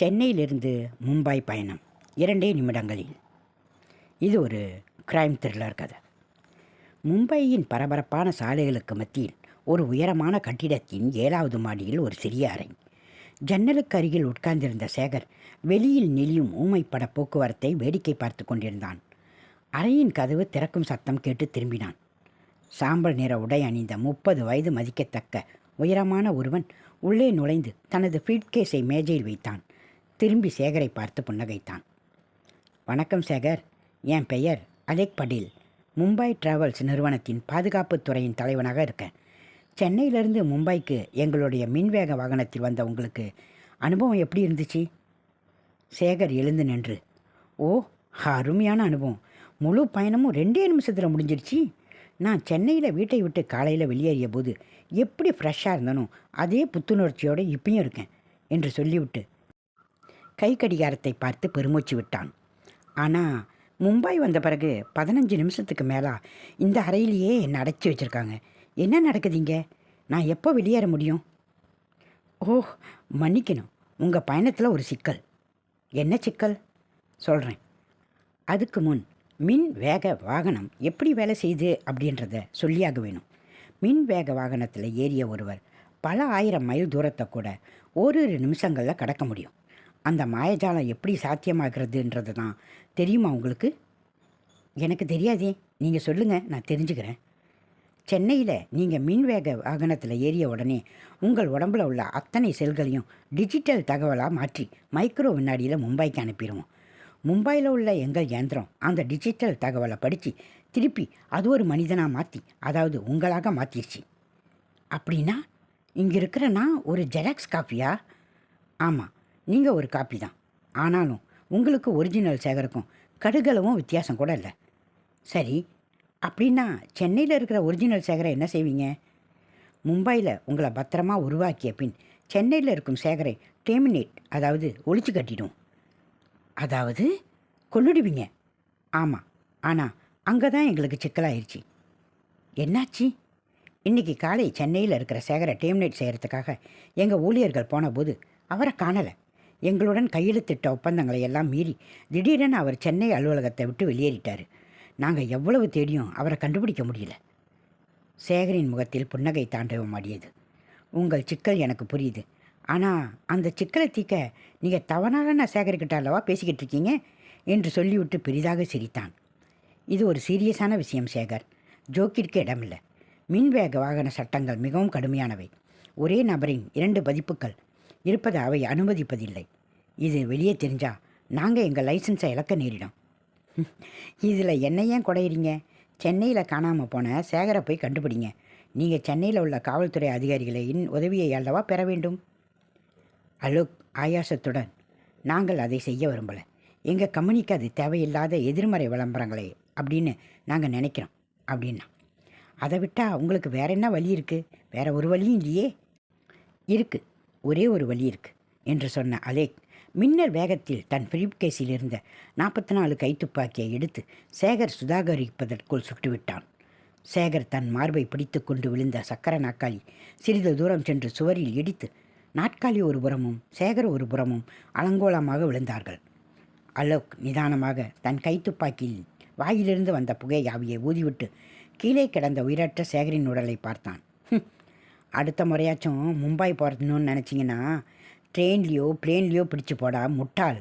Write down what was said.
சென்னையிலிருந்து மும்பை பயணம். இரண்டே நிமிடங்களில். இது ஒரு கிரைம் த்ரில்லர் கதை. மும்பையின் பரபரப்பான சாலைகளுக்கு மத்தியில் ஒரு உயரமான கட்டிடத்தின் ஏழாவது மாடியில் ஒரு சிறிய அறை. ஜன்னலுக்கு அருகில் உட்கார்ந்திருந்த சேகர் வெளியில் நெளியும் ஊமைப்பட போக்குவரத்தை வேடிக்கை பார்த்து கொண்டிருந்தான். அறையின் கதவு திறக்கும் சத்தம் கேட்டு திரும்பினான். சாம்பல் நிற உடை அணிந்த முப்பது வயது மதிக்கத்தக்க உயரமான ஒருவன் உள்ளே நுழைந்து தனது ஃபீட்கேஸை மேஜையில் வைத்தான். திரும்பி சேகரை பார்த்து புன்னகைத்தான். வணக்கம் சேகர். என் பெயர் அலெக் படேல். மும்பை டிராவல்ஸ் நிறுவனத்தின் பாதுகாப்பு துறையின் தலைவனாக இருக்கேன். சென்னையிலிருந்து மும்பைக்கு எங்களுடைய மின்வேக வாகனத்தில் வந்த உங்களுக்கு அனுபவம் எப்படி இருந்துச்சு? சேகர் எழுந்து நின்று ஓ அருமையான அனுபவம். முழு பயணமும் ரெண்டே நிமிஷத்தில் முடிஞ்சிருச்சு. நான் சென்னையில் வீட்டை விட்டு காலையில் வெளியேறிய போது எப்படி ஃப்ரெஷ்ஷாக இருந்தனோ அதே புத்துணர்ச்சியோடு இப்பயும் இருக்கேன் என்று சொல்லிவிட்டு கை கடிகாரத்தை பார்த்து பெருமூச்சு விட்டான். ஆனால் மும்பை வந்த பிறகு பதினஞ்சு நிமிஷத்துக்கு மேலே இந்த அறையிலேயே என்னை அடைச்சி வச்சுருக்காங்க. என்ன நடக்குதுங்க? நான் எப்போ வெளியேற முடியும்? ஓ மன்னிக்கணும். உங்கள் பயணத்தில் ஒரு சிக்கல். என்ன சிக்கல்? சொல்கிறேன் அதுக்கு முன் மின் வேக வாகனம் எப்படி வேலை செய்யுது அப்படின்றத சொல்லியாக வேணும். மின் வேக வாகனத்தில் ஏறிய ஒருவர் பல ஆயிரம் மைல் தூரத்தை கூட ஓரிரு நிமிஷங்களில் கடக்க முடியும். அந்த மாயஜாலம் எப்படி சாத்தியமாகிறதுன்றது தான் தெரியுமா உங்களுக்கு? எனக்கு தெரியாதே. நீங்கள் சொல்லுங்கள் நான் தெரிஞ்சுக்கிறேன். சென்னையில் நீங்கள் மின்வேக வாகனத்தில் ஏறிய உடனே உங்கள் உடம்புல உள்ள அத்தனை செல்களையும் டிஜிட்டல் தகவலாக மாற்றி மைக்ரோ வினாடியில் மும்பைக்கு அனுப்பிடுவோம். மும்பையில் உள்ள எங்கள் இயந்திரம் அந்த டிஜிட்டல் தகவலை படித்து திருப்பி அது ஒரு மனிதனாக மாற்றி அதாவது உங்களாக மாற்றிடுச்சு அப்படின்னா இங்கே இருக்கிற நான் ஒரு ஜெராக்ஸ் காப்பியா? ஆமாம் நீங்கள் ஒரு காப்பி தான். ஆனாலும் உங்களுக்கு ஒரிஜினல் சேகருக்கும் கடுகளவும் வித்தியாசம் கூட இல்லை. சரி அப்படின்னா சென்னையில் இருக்கிற ஒரிஜினல் சேகரை என்ன செய்வீங்க? மும்பையில் உங்களை பத்திரமா உருவாக்கிய பின் சென்னையில் இருக்கும் சேகரை டேமினேட் அதாவது ஒழிச்சு கட்டிடும். அதாவது கொள்ளுடுவீங்க. ஆமாம் ஆனால் அங்கே தான் எங்களுக்கு சிக்கலாயிருச்சு. என்னாச்சு? இன்றைக்கி காலை சென்னையில் இருக்கிற சேகரை டேமினேட் செய்கிறதுக்காக எங்கள் ஊழியர்கள் போனபோது அவரை காணலை. எங்களுடன் கையெழுத்திட்ட ஒப்பந்தங்களை எல்லாம் மீறி திடீரென அவர் சென்னை அலுவலகத்தை விட்டு வெளியேறிட்டார். நாங்கள் எவ்வளவு தேடியும் அவரை கண்டுபிடிக்க முடியல. சேகரின் முகத்தில் புன்னகை தாண்டவமாடியது உங்கள் சிக்கல் எனக்கு புரியுது. ஆனால் அந்த சிக்கலை தீக்க நீங்கள் தவறான சேகரிக்கிட்ட அல்லவா பேசிக்கிட்டு இருக்கீங்க? என்று சொல்லிவிட்டு பெரிதாக சிரித்தான். இது ஒரு சீரியஸான விஷயம் சேகர். ஜோக்கிற்கு இடமில்லை. மின்வேக வாகன சட்டங்கள் மிகவும் கடுமையானவை. ஒரே நபரின் இரண்டு பதிப்புகள் இருப்பதை அவை அனுமதிப்பதில்லை. இது வெளியே தெரிஞ்சா நாங்கள் எங்கள் லைசன்ஸை இழக்க நேரிடும். இதில் என்ன ஏன் குடையிறீங்க? சென்னையில் காணாமல் போன சேகரை போய் கண்டுபிடிங்க. நீங்கள் சென்னையில் உள்ள காவல்துறை அதிகாரிகளின் உதவியை அல்லவா பெற வேண்டும்? அலோக் ஆயாசத்துடன் நாங்கள் அதை செய்ய விரும்பலை. எங்கள் கம்பெனிக்கு அது தேவையில்லாத எதிர்மறை விளம்பரங்களே அப்படின்னு நாங்கள் நினைக்கிறோம் அப்படின்னா. அதை விட்டால் உங்களுக்கு வேற என்ன வழி இருக்குது வேற ஒரு வழியும் இல்லையே? இருக்குது ஒரே ஒரு வழி இருக்கு என்று சொன்ன அலேக் மின்னர் வேகத்தில் தன் பிரீப்கேஸில் இருந்த நாற்பத்தி நாலு கைத்துப்பாக்கியை எடுத்து சேகர் சுதாகரிப்பதற்குள் சுட்டுவிட்டான். சேகர் தன் மார்பை பிடித்து கொண்டு விழுந்த சக்கர நாற்காலி சிறிது தூரம் சென்று சுவரில் இடித்து நாற்காலி ஒரு புறமும் சேகர் ஒரு புறமும் அலங்கோலமாக விழுந்தார்கள். அலோக் நிதானமாக தன் கைத்துப்பாக்கியில் வாயிலிருந்து வந்த புகை ஆவியை ஊதிவிட்டு கீழே கிடந்த உயிரற்ற சேகரின் உடலை பார்த்தான். அடுத்த முறையாச்சும் மும்பை போகிறதுன்னு நினச்சிங்கன்னா ட்ரெயின்லேயோ பிளேன்லேயோ பிடிச்சி போடா முட்டாள்.